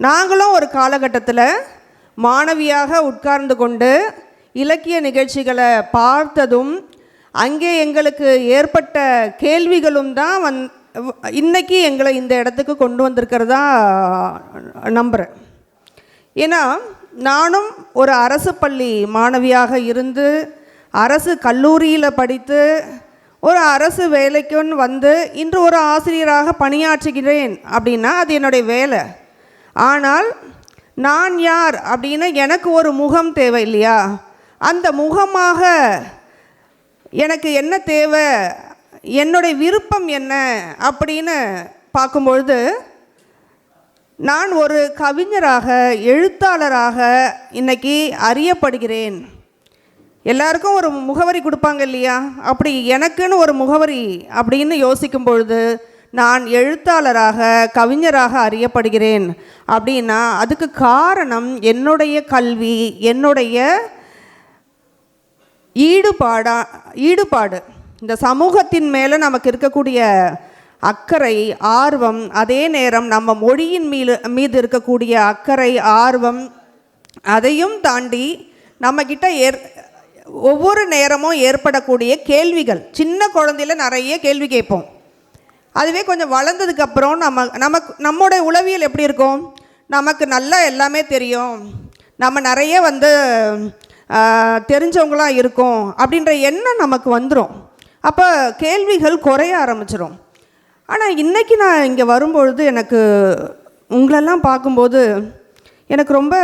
நாங்களும் ஒரு காலகட்டத்தில் மாணவியாக உட்கார்ந்து கொண்டு இலக்கிய நிகழ்ச்சிகளை பார்த்ததும் அங்கே எங்களுக்கு ஏற்பட்ட கேள்விகளும் தான் வந் இன்னைக்கு எங்களை இந்த இடத்துக்கு கொண்டு வந்திருக்கிறதா நம்புகிறேன் ஏன்னா நானும் ஒரு அரசு பள்ளி மாணவியாக இருந்து அரசு கல்லூரியில் படித்து ஒரு அரசு வேலைக்குன்னு வந்து இன்று ஒரு ஆசிரியராக பணியாற்றுகிறேன் அப்படின்னா அது என்னுடைய வேலை. ஆனால் நான் யார் அப்படின்னு எனக்கு ஒரு முகம் தேவை இல்லையா அந்த முகமாக எனக்கு என்ன தேவை? என்னுடைய விருப்பம் என்ன? அப்படின்னு பார்க்கும்பொழுது நான் ஒரு கவிஞராக எழுத்தாளராக இன்னைக்கு அறியப்படுகிறேன். எல்லாருக்கும் ஒரு முகவரி கொடுப்பாங்க இல்லையா? அப்படி எனக்குன்னு ஒரு முகவரி அப்படின்னு யோசிக்கும் பொழுது நான் எழுத்தாளராக கவிஞராக அறியப்படுகிறேன். அப்படின்னா அதுக்கு காரணம் என்னுடைய கல்வி என்னுடைய ஈடுபாடா ஈடுபாடு. இந்த சமூகத்தின் மேலே நமக்கு இருக்கக்கூடிய அக்கறை ஆர்வம் அதே நேரம் நம்ம மொழியின் மீது மீது இருக்கக்கூடிய அக்கறை ஆர்வம் அதையும் தாண்டி நம்மக்கிட்ட ஏற் ஒவ்வொரு நேரமும் ஏற்படக்கூடிய கேள்விகள். சின்ன குழந்தையில நிறைய கேள்வி கேட்போம். அதுவே கொஞ்சம் வளர்ந்ததுக்கப்புறம் நம்ம நமக்கு நம்மளுடைய உளவியல் எப்படி இருக்கும்? நமக்கு நல்லா எல்லாமே தெரியும். நம்ம நிறைய வந்து தெரிஞ்சவங்களாம் இருக்கும் அப்படின்ற எண்ணம் நமக்கு வந்துடும் அப்போ கேள்விகள் குறைய ஆரம்பிச்சிடும் ஆனால் இன்றைக்கி நான் இங்கே வரும்பொழுது எனக்கு உங்களெல்லாம் பார்க்கும்போது எனக்கு ரொம்ப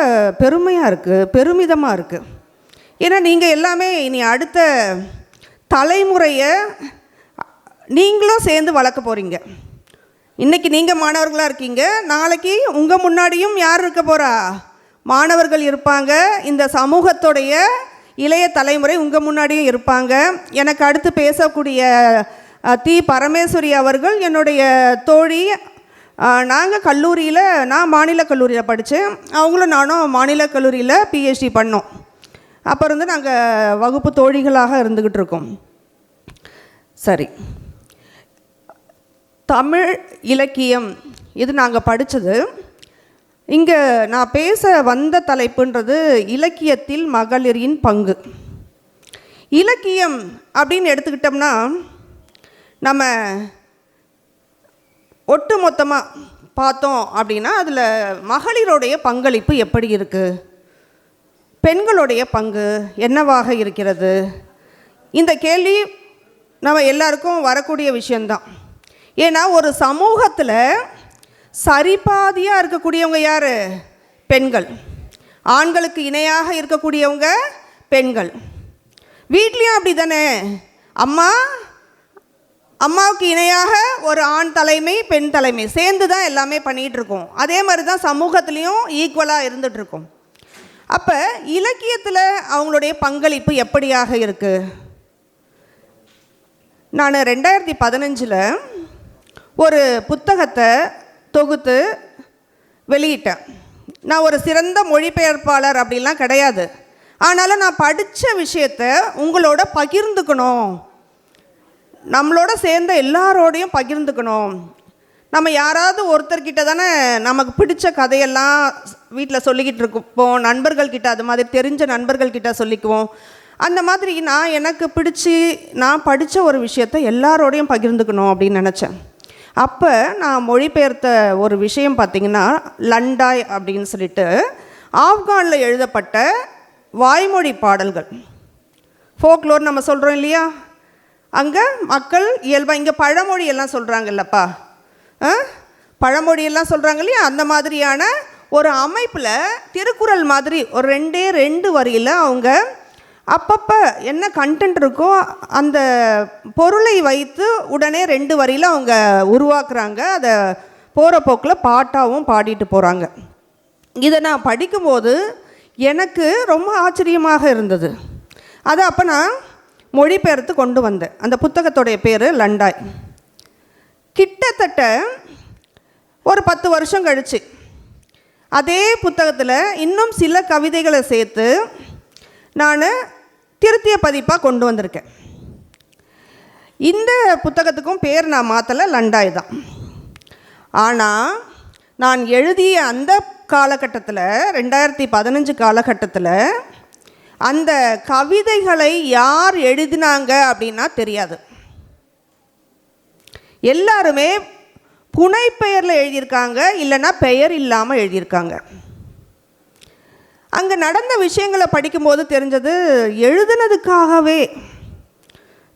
பெருமையாக இருக்குது பெருமிதமாக இருக்குது ஏன்னா நீங்கள் எல்லாமே இனி அடுத்த தலைமுறையை நீங்களும் சேர்ந்து வளர்க்க போகிறீங்க இன்றைக்கி நீங்கள் மாணவர்களாக இருக்கீங்க. நாளைக்கு உங்கள் முன்னாடியும் யார் இருக்க போகிறா மாணவர்கள் இருப்பாங்க. இந்த சமூகத்துடைய இளைய தலைமுறை உங்கள் முன்னாடியும் இருப்பாங்க. எனக்கு அடுத்து பேசக்கூடிய தி பரமேஸ்வரி அவர்கள் என்னுடைய தோழி. நாங்கள் கல்லூரியில் நான் மாநில கல்லூரியில் படித்தேன் அவங்களும் நானும் மாநில கல்லூரியில் பிஹெச்டி பண்ணோம். அப்போ இருந்து நாங்கள் வகுப்பு தோழிகளாக இருந்துக்கிட்டு இருக்கோம். சரி. தமிழ் இலக்கியம் இது நாங்கள் படித்தது இங்கே நான் பேச வந்த தலைப்புன்றது இலக்கியத்தில் மகளிரின் பங்கு. இலக்கியம் அப்படின்னு எடுத்துக்கிட்டோம்னா நம்ம ஒட்டு மொத்தமாக பார்த்தோம் அப்படின்னா அதில் மகளிருடைய பங்களிப்பு எப்படி இருக்குது பெண்களுடைய பங்கு என்னவாக இருக்கிறது? இந்த கேள்வி நம்ம எல்லாருக்கும் வரக்கூடிய விஷயந்தான் ஏன்னா ஒரு சமூகத்தில் சரிபாதியாக இருக்கக்கூடியவங்க யார்? பெண்கள். ஆண்களுக்கு இணையாக இருக்கக்கூடியவங்க பெண்கள். வீட்லேயும் அப்படி தானே அம்மா அம்மாவுக்கு இணையாக ஒரு ஆண் தலைமை பெண் தலைமை சேர்ந்து தான் எல்லாமே பண்ணிகிட்ருக்கோம் அதே மாதிரி தான் சமூகத்துலேயும் ஈக்குவலாக இருந்துகிட்ருக்கோம் அப்போ இலக்கியத்தில் அவங்களுடைய பங்களிப்பு எப்படியாக இருக்குது நான் ரெண்டாயிரத்தி பதினஞ்சில் ஒரு புத்தகத்தை தொகுத்து வெளியிட்டேன். நான் ஒரு சிறந்த மொழிபெயர்ப்பாளர் அப்படிலாம் கிடையாது. ஆனாலும் நான் படித்த விஷயத்த உங்களோட பகிர்ந்துக்கணும். நம்மளோட சேர்ந்த எல்லாரோடையும் பகிர்ந்துக்கணும். நம்ம யாராவது ஒருத்தர்கிட்ட தானே நமக்கு பிடிச்ச கதையெல்லாம் வீட்டில் சொல்லிக்கிட்டு இருப்போம். நண்பர்கள்கிட்ட அது மாதிரி தெரிஞ்ச நண்பர்கள்கிட்ட சொல்லிக்குவோம். அந்த மாதிரி நான் எனக்கு பிடிச்சி நான் படித்த ஒரு விஷயத்தை எல்லாரோடையும் பகிர்ந்துக்கணும் அப்படின்னு நினச்சேன். அப்போ நான் மொழிபெயர்த்த ஒரு விஷயம் பார்த்திங்கன்னா லண்டாய் அப்படின்னு சொல்லிட்டு ஆப்கானில் எழுதப்பட்ட வாய்மொழி பாடல்கள். ஃபோக்லோர் நம்ம சொல்கிறோம் இல்லையா? அங்கே மக்கள் இயல்பாக இங்கே பழமொழி எல்லாம் சொல்கிறாங்கல்லப்பா ஆ? பழமொழியெல்லாம் சொல்கிறாங்க இல்லையா? அந்த மாதிரியான ஒரு அமைப்பில் திருக்குறள் மாதிரி ஒரு ரெண்டே ரெண்டு வரியில் அவங்க அப்பப்போ என்ன கண்டென்ட் இருக்கோ அந்த பொருளை வைத்து உடனே ரெண்டு வரியில் அவங்க உருவாக்குறாங்க. அதை போகிற போக்கில் பாட்டாகவும் பாடிட்டு போகிறாங்க இதை நான் படிக்கும்போது எனக்கு ரொம்ப ஆச்சரியமாக இருந்தது. அதை அப்போ நான் மொழிபெயர்த்து கொண்டு வந்தேன். அந்த புத்தகத்துடைய பேர் லண்டாய். கிட்டத்தட்ட ஒரு பத்து வருஷம் கழிச்சு அதே புத்தகத்தில் இன்னும் சில கவிதைகளை சேர்த்து நான் திருத்திய பதிப்பாக கொண்டு வந்திருக்கேன். இந்த புத்தகத்துக்கும் பேர் நான் மாற்றலை லண்டாய் தான். ஆனால் நான் எழுதிய அந்த காலகட்டத்தில் ரெண்டாயிரத்தி பதினஞ்சு காலகட்டத்தில் அந்த கவிதைகளை யார் எழுதினாங்க அப்படின்னா தெரியாது. எல்லாருமே புனைப்பெயரில் எழுதியிருக்காங்க இல்லைன்னா பெயர் இல்லாமல் எழுதியிருக்காங்க. அங்கே நடந்த விஷயங்களை படிக்கும்போது தெரிஞ்சது எழுதுனதுக்காகவே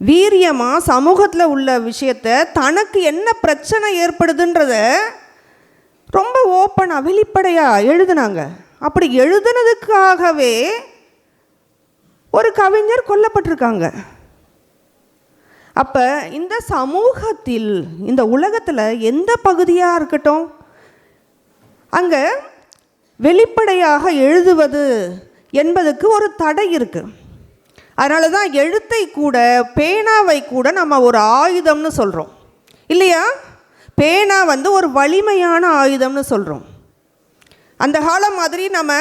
வீரியமாக சமூகத்தில் உள்ள விஷயத்த தனக்கு என்ன பிரச்சனை ஏற்படுதுன்றத ரொம்ப ஓப்பனாக வெளிப்படையாக எழுதுனாங்க. அப்படி எழுதுனதுக்காகவே ஒரு கவிஞர் கொல்லப்பட்டிருக்காங்க. அப்போ இந்த சமூகத்தில் இந்த உலகத்தில் எந்த பகுதியாக இருக்கட்டும் அங்கே வெளிப்படையாக எழுதுவது என்பதுக்கு ஒரு தடை இருக்குது அதனால தான் எழுத்தை கூட பேனாவை கூட நம்ம ஒரு ஆயுதம்னு சொல்கிறோம் இல்லையா? பேனா வந்து ஒரு வலிமையான ஆயுதம்னு சொல்கிறோம் அந்த காலம் மாதிரி நம்ம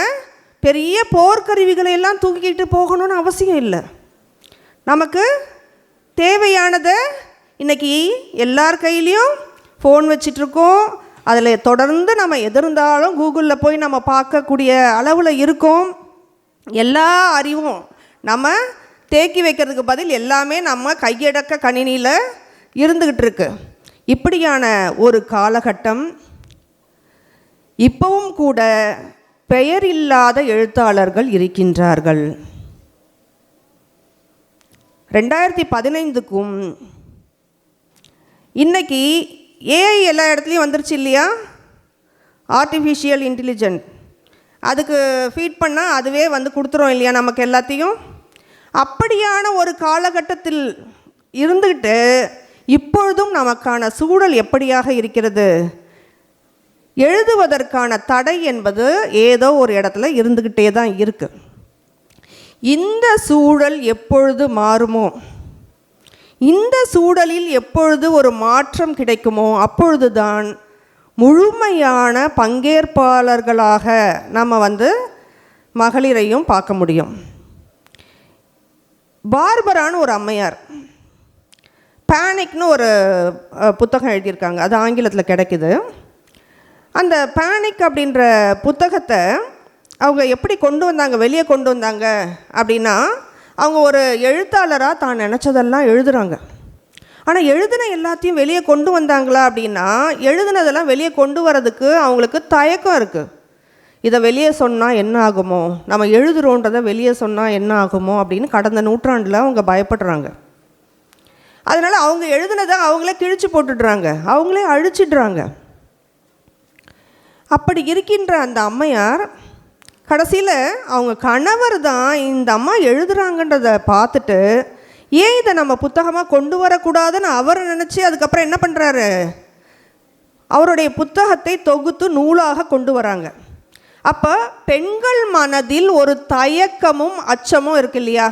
பெரிய போர்க்கருவிகளை எல்லாம் தூக்கிக்கிட்டு போகணும்னு அவசியம் இல்லை. நமக்கு தேவையானதை இன்னைக்கு எல்லார் கையிலையும் ஃபோன் வச்சிட்ருக்கோம் அதில் தொடர்ந்து நம்ம எதிர்ந்தாலும் கூகுளில் போய் நம்ம பார்க்கக்கூடிய அளவில் இருக்கும். எல்லா அறிவும் நம்ம தேக்கி வைக்கிறதுக்கு பதில் எல்லாமே நம்ம கையடக்க கணினியில் இருந்துக்கிட்டு இருக்கு. இப்படியான ஒரு காலகட்டம் இப்பவும் கூட பெயர் இல்லாத எழுத்தாளர்கள் இருக்கின்றார்கள். ரெண்டாயிரத்தி பதினைந்துக்கும் இன்னைக்கு ஏஐ எல்லா இடத்துலையும் வந்துருச்சு இல்லையா? ஆர்டிஃபிஷியல் இன்டெலிஜென்ட் அதுக்கு ஃபீட் பண்ணால் அதுவே வந்து கொடுத்துரும் இல்லையா நமக்கு எல்லாத்தையும்? அப்படியான ஒரு காலகட்டத்தில் இருந்துக்கிட்டு இப்பொழுதும் நமக்கான சூழல் எப்படியாக இருக்கிறது? எழுதுவதற்கான தடை என்பது ஏதோ ஒரு இடத்துல இருந்துக்கிட்டே தான் இருக்குது இந்த சூழல் எப்பொழுது மாறுமோ? இந்த சூழலில் எப்பொழுது ஒரு மாற்றம் கிடைக்குமோ அப்பொழுதுதான் முழுமையான பங்கேற்பாளர்களாக நம்ம வந்து மகளிரையும் பார்க்க முடியும். பார்பரான்னு ஒரு அம்மையார் பேனிக்னு ஒரு புத்தகம் எழுதியிருக்காங்க அது ஆங்கிலத்தில் கிடைக்குது. அந்த பேனிக் அப்படின்ற புத்தகத்தை அவங்க எப்படி கொண்டு வந்தாங்க வெளியே கொண்டு வந்தாங்க அப்படின்னா அவங்க ஒரு எழுத்தாளராக தான் நினச்சதெல்லாம் எழுதுகிறாங்க ஆனால் எழுதின எல்லாத்தையும் வெளியே கொண்டு வந்தாங்களா அப்படின்னா எழுதினதெல்லாம் வெளியே கொண்டு வரதுக்கு அவங்களுக்கு தயக்கம் இருக்குது இதை வெளியே சொன்னால் என்ன ஆகுமோ நம்ம எழுதுகிறோன்றதை வெளியே சொன்னால் என்ன ஆகுமோ அப்படின்னு கடந்த நூற்றாண்டில் அவங்க பயப்படுறாங்க. அதனால் அவங்க எழுதுனதை அவங்களே கிழிச்சு போட்டுடுறாங்க. அவங்களே அழிச்சிடுறாங்க. அப்படி இருக்கின்ற அந்த அம்மையார் கடைசியில் அவங்க கணவர் தான் இந்த அம்மா எழுதுகிறாங்கன்றத பார்த்துட்டு ஏன் இதை நம்ம புத்தகமாக கொண்டு வரக்கூடாதுன்னு அவர் நினச்சி அதுக்கப்புறம் என்ன பண்ணுறாரு அவருடைய புத்தகத்தை தொகுத்து நூலாக கொண்டு வராங்க. அப்போ பெண்கள் மனதில் ஒரு தயக்கமும் அச்சமும் இருக்கு இல்லையா?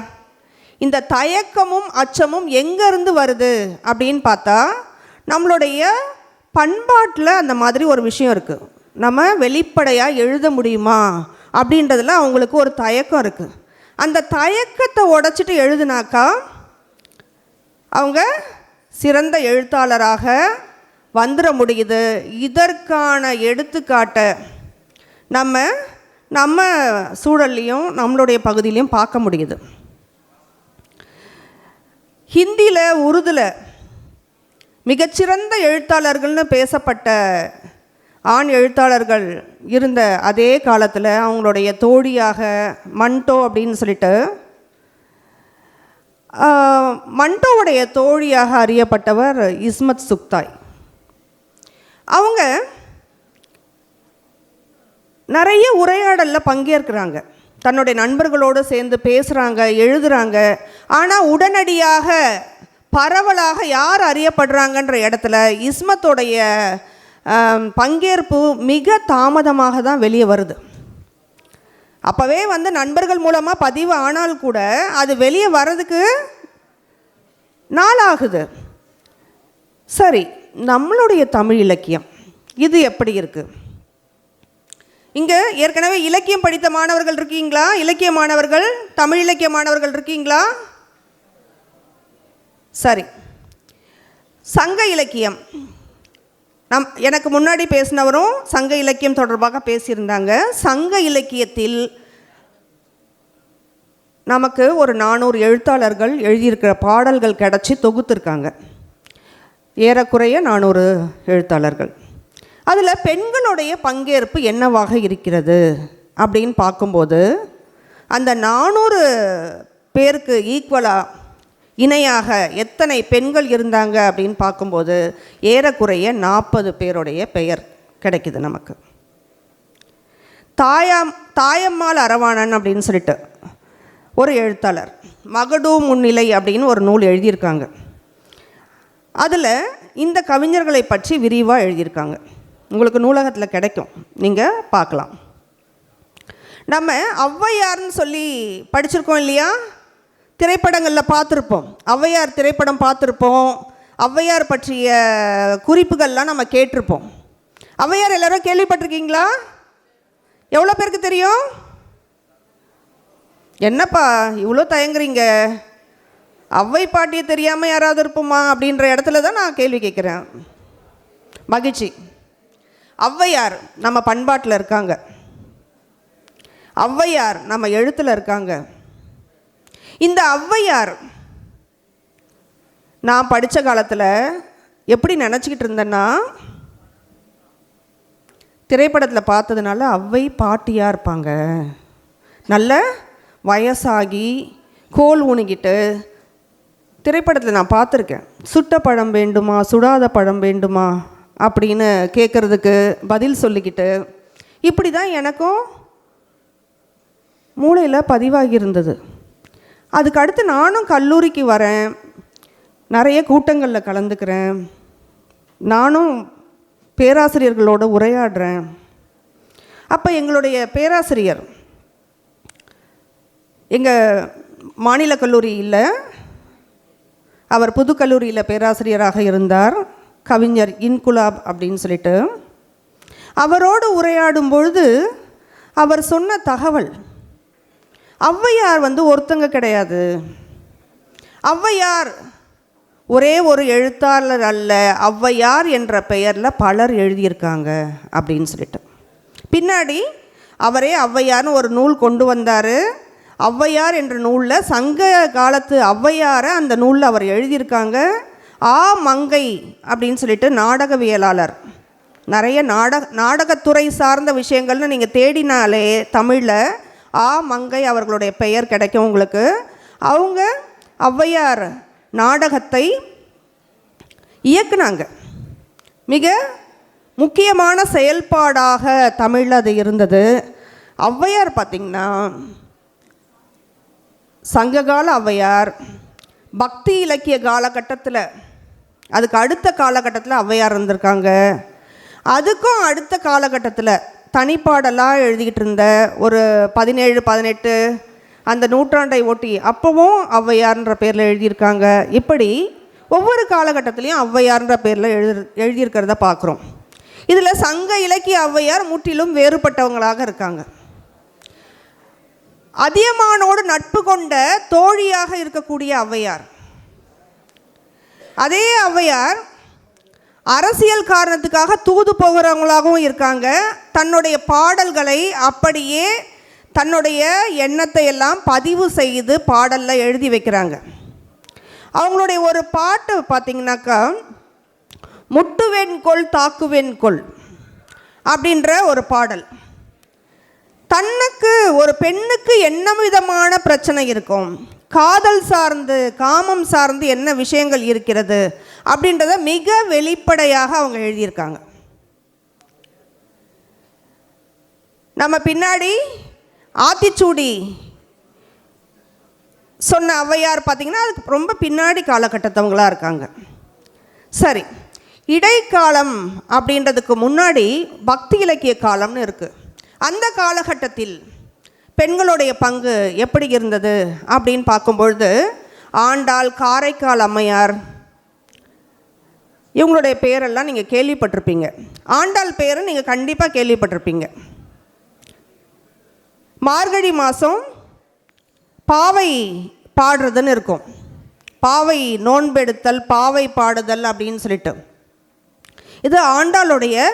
இந்த தயக்கமும் அச்சமும் எங்கேருந்து வருது அப்படின்னு பார்த்தா நம்மளுடைய பண்பாட்டில் அந்த மாதிரி ஒரு விஷயம் இருக்குது நம்ம வெளிப்படையாக எழுத முடியுமா? அப்படின்றதுல அவங்களுக்கு ஒரு தயக்கம் இருக்குது அந்த தயக்கத்தை உடைச்சிட்டு எழுதுனாக்கா அவங்க சிறந்த எழுத்தாளராக வந்துட முடியுது. இதற்கான எடுத்துக்காட்டை நம்ம நம்ம சூழல்லையும் நம்மளுடைய பகுதியிலையும் பார்க்க முடியுது. ஹிந்தியில் உருதுல மிகச்சிறந்த எழுத்தாளர்கள்னு பேசப்பட்ட ஆண் எழுத்தாளர்கள் இருந்த அதே காலத்தில் அவங்களுடைய தோழியாக மண்டோ அப்படின்னு சொல்லிட்டு மண்டோவுடைய தோழியாக அறியப்பட்டவர் இஸ்மத் சுக்தாய். அவங்க நிறைய உரையாடலில் பங்கேற்கிறாங்க. தன்னுடைய நண்பர்களோடு சேர்ந்து பேசுகிறாங்க எழுதுகிறாங்க ஆனால் உடனடியாக பரவலாக யார் அறியப்படுறாங்கன்ற இடத்துல இஸ்மத்தோடைய பங்கேற்பு மிக தாமதமாக தான் வெளியே வருது. அப்போவே வந்து நண்பர்கள் மூலமாக பதிவு ஆனால் கூட அது வெளியே வர்றதுக்கு நாளாகுது. சரி நம்மளுடைய தமிழ் இலக்கியம் இது எப்படி இருக்குது இங்கே ஏற்கனவே இலக்கியம் படித்த மாணவர்கள் இருக்கீங்களா? இலக்கிய மாணவர்கள் தமிழ் இலக்கிய மாணவர்கள் இருக்கீங்களா? சரி சங்க இலக்கியம். நம் எனக்கு முன்னாடி பேசினவரும் சங்க இலக்கியம் தொடர்பாக பேசியிருந்தாங்க. சங்க இலக்கியத்தில் நமக்கு ஒரு நானூறு எழுத்தாளர்கள் எழுதியிருக்கிற பாடல்கள் கிடச்சி தொகுத்துருக்காங்க. ஏறக்குறைய நானூறு எழுத்தாளர்கள். அதில் பெண்களுடைய பங்கேற்பு என்னவாக இருக்கிறது அப்படின்னு பார்க்கும்போது அந்த நானூறு பேருக்கு ஈக்குவலாக இணையாக எத்தனை பெண்கள் இருந்தாங்க அப்படின்னு பார்க்கும்போது ஏறக்குறைய நாற்பது பேருடைய பெயர் கிடைக்குது நமக்கு. தாயாம் தாயம்மாள் அரவாணன் அப்படின்னு சொல்லிட்டு ஒரு எழுத்தாளர். மகடு முன்னிலை அப்படின்னு ஒரு நூல் எழுதியிருக்காங்க. அதில் இந்த கவிஞர்களை பற்றி விரிவாக எழுதியிருக்காங்க. உங்களுக்கு நூலகத்தில் கிடைக்கும். நீங்கள் பார்க்கலாம். நம்ம ஔவையார்னு சொல்லி படிச்சிருக்கோம் இல்லையா? திரைப்படங்களில் பார்த்துருப்போம். ஔவையார் திரைப்படம் பார்த்துருப்போம். ஔவையார் பற்றிய குறிப்புகள்லாம் நம்ம கேட்டிருப்போம். ஔவையார் எல்லாரும் கேள்விப்பட்டிருக்கீங்களா? எவ்வளோ பேருக்கு தெரியும்? என்னப்பா இவ்வளோ தயங்குறீங்க? அவ்வை பாட்டியை தெரியாமல் யாராவது இருப்போமா? அப்படின்ற இடத்துல தான் நான் கேள்வி கேட்குறேன். மகிழ்ச்சி. ஔவையார் நம்ம பண்பாட்டில் இருக்காங்க. ஔவையார் நம்ம எழுத்தில் இருக்காங்க. இந்த ஔவையார் நான் படித்த காலத்தில் எப்படி நினச்சிக்கிட்டு இருந்தேன்னா திரைப்படத்தில் பார்த்ததுனால அவ்வை பாட்டியாக இருப்பாங்க. நல்ல வயசாகி கோல் ஊனிக்கிட்டு திரைப்படத்தில் நான் பார்த்துருக்கேன். சுட்ட பழம் வேண்டுமா சுடாத பழம் வேண்டுமா அப்படின்னு கேட்குறதுக்கு பதில் சொல்லிக்கிட்டு இப்படி தான் எனக்கும் மூளையில் பதிவாகி இருந்தது. அதுக்கு அடுத்து நானும் கல்லூரிக்கு வரேன். நிறைய கூட்டங்களில் கலந்துக்கிறேன். நானும் பேராசிரியர்களோட உரையாடுறேன். அப்போ எங்களுடைய பேராசிரியர் எங்கள் மாநில கல்லூரியில் அவர் புது கல்லூரியில் பேராசிரியராக இருந்தார் கவிஞர் இன்குலாப் அப்படின்னு சொல்லிட்டு. அவரோடு உரையாடும் பொழுது அவர் சொன்ன தகவல் ஔவையார் வந்து ஒருத்தங்க கிடையாது. ஔவையார் ஒரே ஒரு எழுத்தாளர் அல்ல ஔவையார் என்ற பெயரில் பலர் எழுதியிருக்காங்க அப்படின்னு சொல்லிட்டு. பின்னாடி அவரே ஔவையார்னு ஒரு நூல் கொண்டு வந்தார். ஔவையார் என்ற நூலில் சங்க காலத்து ஔவையாரை அந்த நூலில் அவர் எழுதியிருக்காங்க. ஆ மங்கை அப்படின்னு சொல்லிட்டு நாடகவியலாளர். நிறைய நாடக நாடகத்துறை சார்ந்த விஷயங்கள்னு நீங்கள் தேடினாலே தமிழில் ஆ மங்கை அவர்களுடைய பெயர் கிடைக்கும் உங்களுக்கு. அவங்க ஔவையார் நாடகத்தை இயக்குனாங்க. மிக முக்கியமான செயல்பாடாக தமிழில் அது இருந்தது. ஔவையார் பார்த்திங்கன்னா சங்ககால ஔவையார் பக்தி இலக்கிய காலகட்டத்தில் அதுக்கு அடுத்த காலகட்டத்தில் ஔவையார் இருந்திருக்காங்க. அதுக்கும் அடுத்த காலகட்டத்தில் தனிப்பாடலாக எழுதிக்கிட்டு இருந்த ஒரு பதினேழு பதினெட்டு அந்த நூற்றாண்டை ஒட்டி அப்போவும் ஔவையார்ன்ற பேரில் எழுதியிருக்காங்க. இப்படி ஒவ்வொரு காலகட்டத்திலையும் ஔவையார்ன்ற பேரில் எழுதி எழுதியிருக்கிறத பார்க்குறோம். இதில் சங்க இலக்கிய ஔவையார் முற்றிலும் வேறுபட்டவங்களாக இருக்காங்க. அதியமானோடு நட்பு கொண்ட தோழியாக இருக்கக்கூடிய ஔவையார். அதே ஔவையார் அரசியல் காரணத்துக்காக தூது போகிறவங்களாகவும் இருக்காங்க. தன்னுடைய பாடல்களை அப்படியே தன்னுடைய எண்ணத்தை எல்லாம் பதிவு செய்து பாடலில் எழுதி வைக்கிறாங்க. அவங்களுடைய ஒரு பாட்டு பார்த்திங்கனாக்கா முட்டுவெண் கொள் தாக்குவெண் கொள் அப்படின்ற ஒரு பாடல். தன்னுக்கு ஒரு பெண்ணுக்கு என்ன விதமான பிரச்சனை இருக்கும்? காதல் சார்ந்து காமம் சார்ந்து என்ன விஷயங்கள் இருக்கிறது? அப்படின்றத மிக வெளிப்படையாக அவங்க எழுதியிருக்காங்க. நம்ம பின்னாடி ஆத்திச்சூடி சொன்ன ஔவையார் பார்த்திங்கன்னா அதுக்கு ரொம்ப பின்னாடி காலகட்டத்தவங்களாக இருக்காங்க. சரி இடைக்காலம் அப்படின்றதுக்கு முன்னாடி பக்தி இலக்கிய காலம்னு இருக்குது அந்த காலகட்டத்தில் பெண்களுடைய பங்கு எப்படி இருந்தது அப்படின்னு பார்க்கும்பொழுது ஆண்டாள் காரைக்கால் அம்மையார் இவங்களுடைய பேரெல்லாம் நீங்கள் கேள்விப்பட்டிருப்பீங்க. ஆண்டாள் பேரை நீங்கள் கண்டிப்பாக கேள்விப்பட்டிருப்பீங்க. மார்கழி மாதம் பாவை பாடுறதுன்னு இருக்கும். பாவை நோன்பெடுத்தல் பாவை பாடுதல் அப்படின்னு சொல்லிட்டு. இது ஆண்டாளுடைய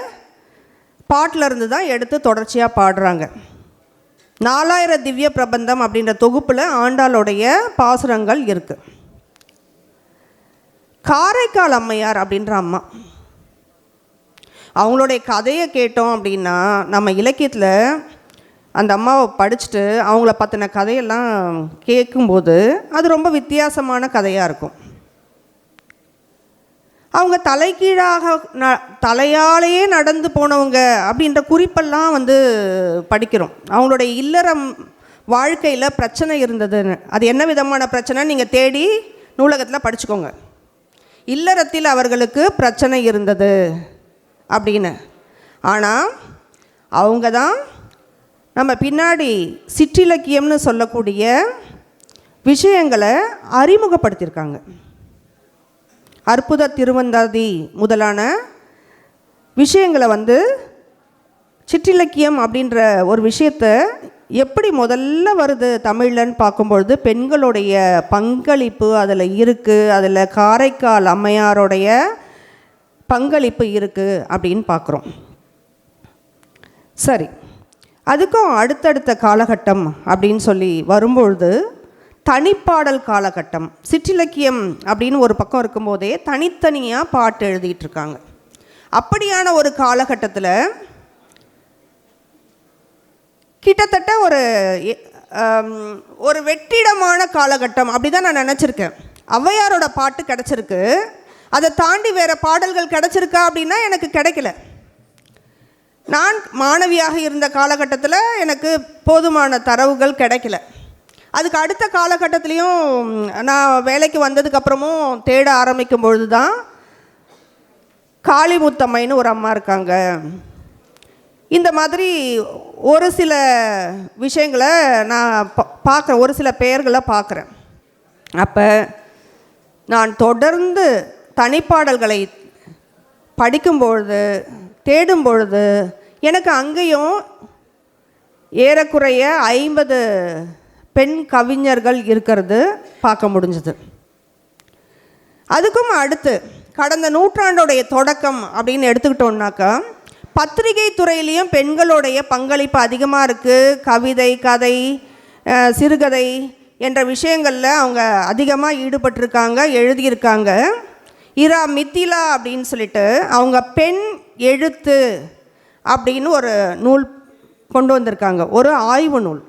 பாட்டிலிருந்து தான் எடுத்து தொடர்ச்சியாக பாடுறாங்க. நாலாயிர திவ்ய பிரபந்தம் அப்படின்ற தொகுப்பில் ஆண்டாளுடைய பாசுரங்கள் இருக்குது காரைக்கால் அம்மையார் அப்படின்ற அம்மா. அவங்களுடைய கதையை கேட்டோம் அப்படின்னா நம்ம இலக்கியத்தில் அந்த அம்மாவை படிச்சுட்டு அவங்கள பற்றின கதையெல்லாம் கேட்கும்போது அது ரொம்ப வித்தியாசமான கதையாக இருக்கும். அவங்க தலைகீழாக ந தலையாலேயே நடந்து போனவங்க அப்படின்ற குறிப்பெல்லாம் வந்து படிக்கிறோம். அவங்களுடைய இல்லறம் வாழ்க்கையில் பிரச்சனை இருந்ததுன்னு. அது என்ன விதமான பிரச்சனை நீங்கள் தேடி நூலகத்தில் படிச்சுக்கோங்க. இல்லறத்தில் அவர்களுக்கு பிரச்சனை இருந்தது அப்படின்னு. ஆனால் அவங்க தான் நம்ம பின்னாடி சிற்றிலக்கியம்னு சொல்லக்கூடிய விஷயங்களை அறிமுகப்படுத்தியிருக்காங்க. அற்புத திருவந்தாதி முதலான விஷயங்களை வந்து சிற்றிலக்கியம் அப்படின்ற ஒரு விஷயத்த எப்படி முதல்ல வருது தமிழ்லன்னு பார்க்கும்பொழுது பெண்களுடைய பங்களிப்பு அதில் இருக்குது அதில் காரைக்கால் அம்மையாருடைய பங்களிப்பு இருக்குது அப்படின்னு பார்க்குறோம். சரி அதுக்கும் அடுத்தடுத்த காலகட்டம் அப்படின்னு சொல்லி வரும்பொழுது தனிப்பாடல் காலகட்டம் சிற்றிலக்கியம் அப்படின்னு ஒரு பக்கம் இருக்கும்போதே தனித்தனியாக பாட்டு எழுதிட்டு இருக்காங்க. அப்படியான ஒரு காலகட்டத்தில் கிட்டத்தட்ட ஒரு ஒரு வெற்றிடமான காலகட்டம். அப்படி தான் நான் நினச்சிருக்கேன். ஔவையாரோட பாட்டு கிடச்சிருக்கு. அதை தாண்டி வேறு பாடல்கள் கிடச்சிருக்கா அப்படின்னா எனக்கு கிடைக்கல. நான் மாணவியாக இருந்த காலகட்டத்தில் எனக்கு போதுமான தரவுகள் கிடைக்கல. அதுக்கு அடுத்த காலகட்டத்துலேயும் நான் வேலைக்கு வந்ததுக்கப்புறமும் தேட ஆரம்பிக்கும் பொழுது தான் காளிமுத்தம்மைன்னு ஒரு அம்மா இருக்காங்க. இந்த மாதிரி ஒரு சில விஷயங்களை நான் பார்க்குறேன். ஒரு சில பெயர்களை பார்க்குறேன். அப்போ நான் தொடர்ந்து தனிப்பாடல்களை படிக்கும்பொழுது தேடும் பொழுது எனக்கு அங்கேயும் ஏறக்குறைய ஐம்பது பெண் கவிஞர்கள் இருக்கிறது பார்க்க முடிஞ்சது. அதுக்கும் அடுத்து கடந்த நூற்றாண்டுடைய தொடக்கம் அப்படின்னு எடுத்துக்கிட்டோம்னாக்கா பத்திரிகை துறையிலையும் பெண்களுடைய பங்களிப்பு அதிகமாக இருக்குது கவிதை கதை சிறுகதை என்ற விஷயங்களில் அவங்க அதிகமாக ஈடுபட்டிருக்காங்க எழுதியிருக்காங்க. இரா மித்திலா அப்படின்னு சொல்லிட்டு அவங்க பெண் எழுத்து அப்படின்னு ஒரு நூல் கொண்டு வந்திருக்காங்க. ஒரு ஆய்வு நூல்.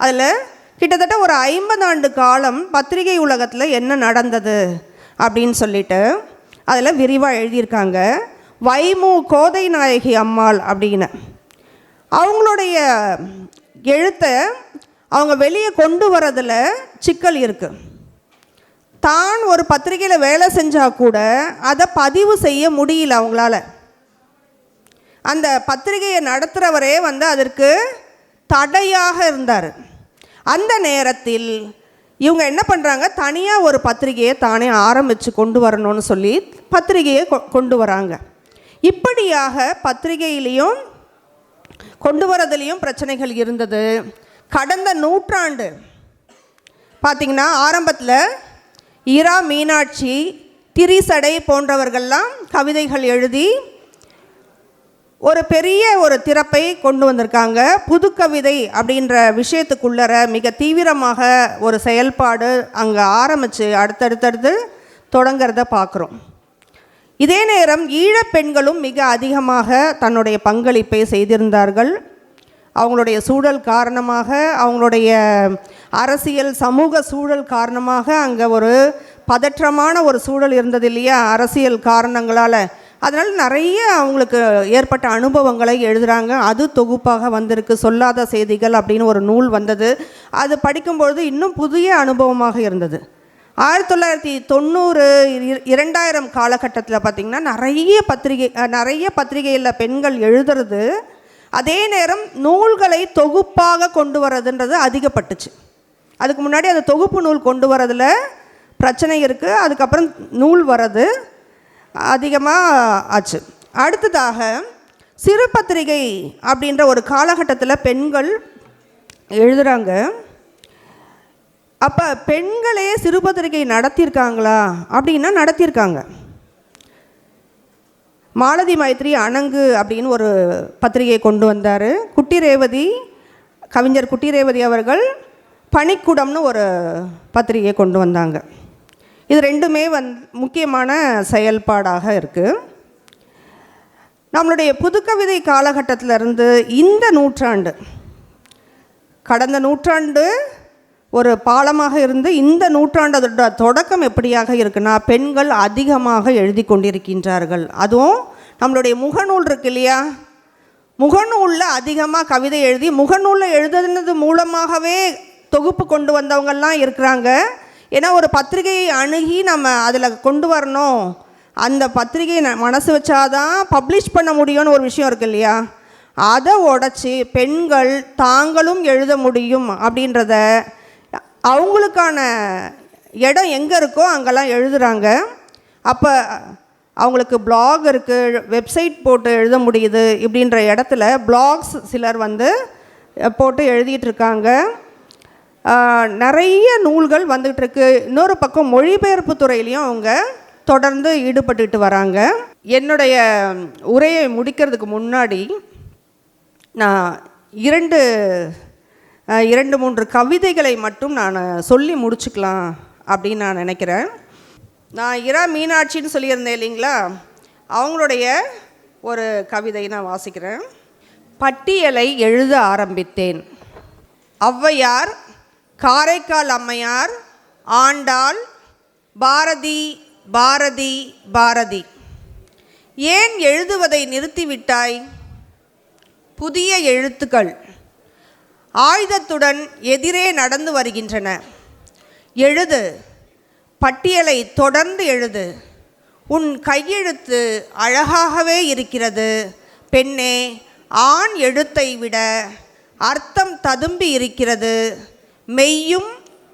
அதில் கிட்டத்தட்ட ஒரு ஐம்பது ஆண்டு காலம் பத்திரிகை உலகத்தில் என்ன நடந்தது அப்படின்னு சொல்லிட்டு அதில் விரிவாக எழுதியிருக்காங்க. வைமு கோதை நாயகி அம்மாள் அப்படின்னு. அவங்களுடைய எழுத்தை அவங்க வெளியே கொண்டு வரதில் சிக்கல் இருக்குது தான் ஒரு பத்திரிகையில் வேலை செஞ்சால் கூட அதை பதிவு செய்ய முடியல அவங்களால. அந்த பத்திரிகையை நடத்துகிறவரே வந்து அதற்கு தடையாக இருந்தார். அந்த நேரத்தில் இவங்க என்ன பண்ணுறாங்க தனியாக ஒரு பத்திரிகையை தானே ஆரம்பித்து கொண்டு வரணும்னு சொல்லி பத்திரிகையை கொ- கொண்டு வராங்க. இப்படியாக பத்திரிகையிலையும் கொண்டு வரதுலேயும் பிரச்சனைகள் இருந்தது. கடந்த நூற்றாண்டு பார்த்திங்கன்னா ஆரம்பத்தில் இரா மீனாட்சி திரிசடை போன்றவர்கள்லாம் கவிதைகள் எழுதி ஒரு பெரிய ஒரு திறப்பை கொண்டு வந்திருக்காங்க. புது கவிதை அப்படின்ற விஷயத்துக்குள்ளர மிக தீவிரமாக ஒரு செயல்பாடு அங்கே ஆரம்பித்து அடுத்தடுத்தடுத்து தொடங்கிறத பார்க்குறோம் இதே நேரம் ஈழப் பெண்களும் மிக அதிகமாக தன்னுடைய பங்களிப்பை செய்திருந்தார்கள். அவங்களுடைய சூழல் காரணமாக அவங்களுடைய அரசியல் சமூக சூழல் காரணமாக அங்கே ஒரு பதற்றமான ஒரு சூழல் இருந்தது இல்லையா? அரசியல் காரணங்களால். அதனால் நிறைய அவங்களுக்கு ஏற்பட்ட அனுபவங்களை எழுதுகிறாங்க அது தொகுப்பாக வந்திருக்கு. சொல்லாத செய்திகள் அப்படின்னு ஒரு நூல் வந்தது. அது படிக்கும்பொழுது இன்னும் புதிய அனுபவமாக இருந்தது. ஆயிரத்தி தொள்ளாயிரத்தி தொண்ணூறு இரண்டாயிரம் காலகட்டத்தில் பார்த்திங்கன்னா நிறைய பத்திரிகை நிறைய பத்திரிகையில் பெண்கள் எழுதுறது அதே நேரம் நூல்களை தொகுப்பாக கொண்டு வரதுன்றது அதிகப்பட்டுச்சு. அதுக்கு முன்னாடி அந்த தொகுப்பு நூல் கொண்டு வரதில் பிரச்சனை இருக்குது அதுக்கப்புறம் நூல் வர்றது அதிகமாக ஆச்சு. அடுத்ததாக சிறு பத்திரிகை அப்படின்ற ஒரு காலகட்டத்தில் பெண்கள் எழுதுகிறாங்க அப்போ பெண்களே சிறுபத்திரிகை நடத்தியிருக்காங்களா? அப்படின்னா நடத்தியிருக்காங்க. மாலதி மைத்ரி அணங்கு அப்படின்னு ஒரு பத்திரிகையை கொண்டு வந்தார். குட்டி ரேவதி கவிஞர் குட்டி ரேவதி அவர்கள் பனிக்குடம்னு ஒரு பத்திரிகையை கொண்டு வந்தாங்க. இது ரெண்டுமே வந் முக்கியமான செயல்பாடாக இருக்குது நம்மளுடைய புதுக்கவிதை காலகட்டத்திலிருந்து இந்த நூற்றாண்டு கடந்த நூற்றாண்டு ஒரு பாலமாக இருந்து இந்த நூற்றாண்டோட தொடக்கம் எப்படியாக இருக்குன்னா பெண்கள் அதிகமாக எழுதி கொண்டிருக்கின்றார்கள். அதுவும் நம்மளுடைய முகநூல் இருக்கு இல்லையா? முகநூலில் அதிகமாக கவிதை எழுதி முகநூலில் எழுதுனது மூலமாகவே தொகுப்பு கொண்டு வந்தவங்கள்லாம் இருக்கிறாங்க. ஏன்னா ஒரு பத்திரிகையை அணுகி நம்ம அதில் கொண்டு வரணும். அந்த பத்திரிகையை ந- மனசு வச்சாதான் பப்ளிஷ் பண்ண முடியும்னு ஒரு விஷயம் இருக்கு இல்லையா? அதை உடச்சி பெண்கள் தாங்களும் எழுத முடியும் அப்படின்றத அவங்களுக்கான இடம் எங்கே இருக்கோ அங்கெல்லாம் எழுதுகிறாங்க அப்போ அவங்களுக்கு பிளாக் இருக்குது வெப்சைட் போட்டு எழுத முடியுது இப்படின்ற இடத்துல பிளாக்ஸ் சிலர் வந்து போட்டு எழுதிட்டு இருக்காங்க. நிறைய நூல்கள் வந்துகிட்டு இருக்கு. இன்னொரு பக்கம் மொழிபெயர்ப்பு துறையிலையும் அவங்க தொடர்ந்து ஈடுபட்டுட்டு வராங்க. என்னுடைய உரையை முடிக்கிறதுக்கு முன்னாடி நான் இரண்டு இரண்டு மூன்று கவிதைகளை மட்டும் நான் சொல்லி முடிச்சுக்கலாம் அப்படின்னு நான் நினைக்கிறேன். நான் இரா மீனாட்சின்னு சொல்லியிருந்தேன் இல்லைங்களா? அவங்களுடைய ஒரு கவிதை நான் வாசிக்கிறேன். பட்டியலை எழுத ஆரம்பித்தேன். ஔவையார் காரைக்கால் அம்மையார் ஆண்டாள் பாரதி பாரதி பாரதி. ஏன் எழுதுவதை நிறுத்திவிட்டாய்? புதிய எழுத்துக்கள். ஆயுதத்துடன் எதிரே நடந்து வருகின்றன. எழுது. பட்டியலை தொடர்ந்து எழுது. உன் கையெழுத்து அழகாகவே இருக்கிறது. பெண்ணே ஆண் எழுத்தை விட அர்த்தம் ததும்பி இருக்கிறது. மெய்யும்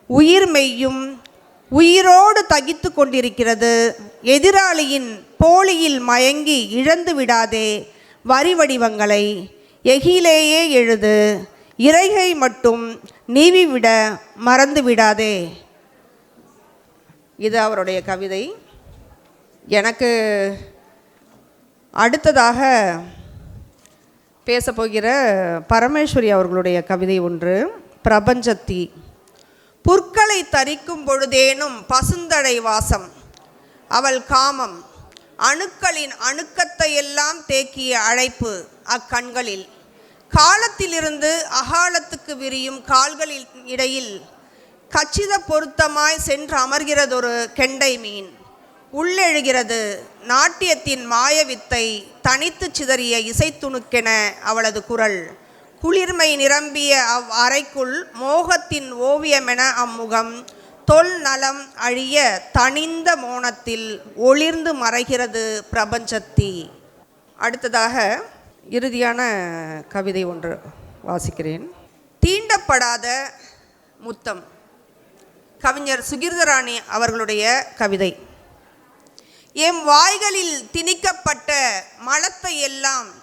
உயிர் மெய்யும் உயிரோடு தகித்து கொண்டிருக்கிறது. எதிராளியின் போலியில் மயங்கி இழந்து விடாதே வரி வடிவங்களை எகிலேயே எழுது. இறைகை மட்டும் நீவி விட மறந்து விடாதே இது அவருடைய கவிதை. எனக்கு அடுத்ததாக பேசப்போகிற பரமேஸ்வரி அவர்களுடைய கவிதை ஒன்று பிரபஞ்சத்தி. புற்களை தரிக்கும் பொழுதேனும் பசுந்தடை வாசம். அவள் காமம். அணுக்களின் அணுக்கத்தை எல்லாம் தேக்கிய அழைப்பு அக்கண்களில். காலத்திலிருந்து அகாலத்துக்கு விரியும் கால்களில் இடையில் கச்சித பொருத்தமாய் சென்று அமர்கிறதொரு கெண்டை மீன். உள்ளெழுகிறது நாட்டியத்தின் மாயவித்தை தனித்து சிதறிய இசைத்துணுக்கென அவளது குரல். குளிர்மை நிரம்பிய அவ் அறைக்குள் மோகத்தின் ஓவியமென அம்முகம் தொல் நலம் அழிய தனிந்த மோனத்தில் ஒளிர்ந்து மறைகிறது பிரபஞ்சத்தி. அடுத்ததாக இறுதியான கவிதை ஒன்று வாசிக்கிறேன். தீண்டப்படாத முத்தம். கவிஞர் சுகிர்தராணி அவர்களுடைய கவிதை. எம் வாய்களில் திணிக்கப்பட்ட மலத்தை எல்லாம்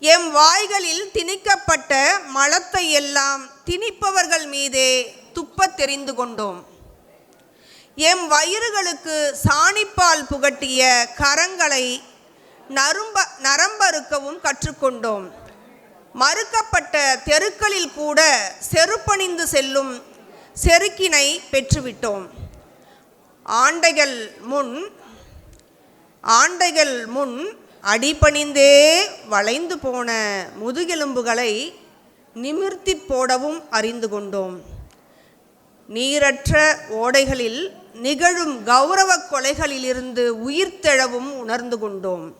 எம் வாய்களில் திணிக்கப்பட்ட மலத்தை எல்லாம் திணிப்பவர்கள் மீதே துப்பத் தெரிந்து கொண்டோம். எம் வயிறுகளுக்கு சாணிப்பால் புகட்டிய கரங்களை நரும்ப நரம்பறுக்கவும் கற்றுக்கொண்டோம். மறுக்கப்பட்ட தெருக்களில் கூட செருப்பணிந்து செல்லும் செருக்கினை பெற்றுவிட்டோம். ஆண்டைகள் முன் ஆண்டைகள் முன் அடிபணிந்தே வளைந்து போன முதுகெலும்புகளை நிமிர்த்தி போடவும் அறிந்து கொண்டோம். நீரற்ற ஓடைகளில் நிகழும் கௌரவ கொலைகளிலிருந்து உயிர்த்தெழவும் உணர்ந்து கொண்டோம்.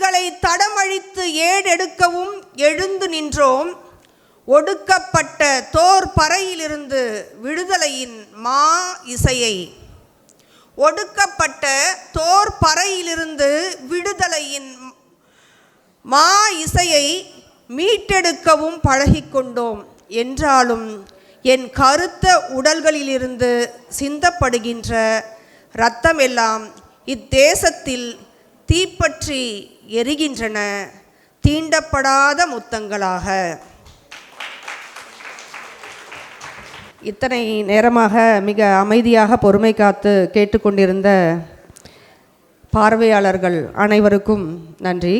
கை தடமழித்து ஏடெடுக்கவும் எழுந்து நின்றோம். ஒடுக்கப்பட்ட தோர் பறையிலிருந்து விடுதலையின் மா இசையை. ஒடுக்கப்பட்ட தோர் பறையிலிருந்து விடுதலையின் மா இசையை மீட்டெடுக்கவும் பழகிக்கொண்டோம். என்றாலும் என் கருத்த உடல்களிலிருந்து சிந்தப்படுகின்ற இரத்தமெல்லாம் இத்தேசத்தில் தீப்பற்றி எரிகின்றன தீண்டப்படாத முத்தங்களாக. இத்தனை நேரமாக மிக அமைதியாக பொறுமை காத்து கேட்டுக்கொண்டிருந்த பார்வையாளர்கள் அனைவருக்கும் நன்றி.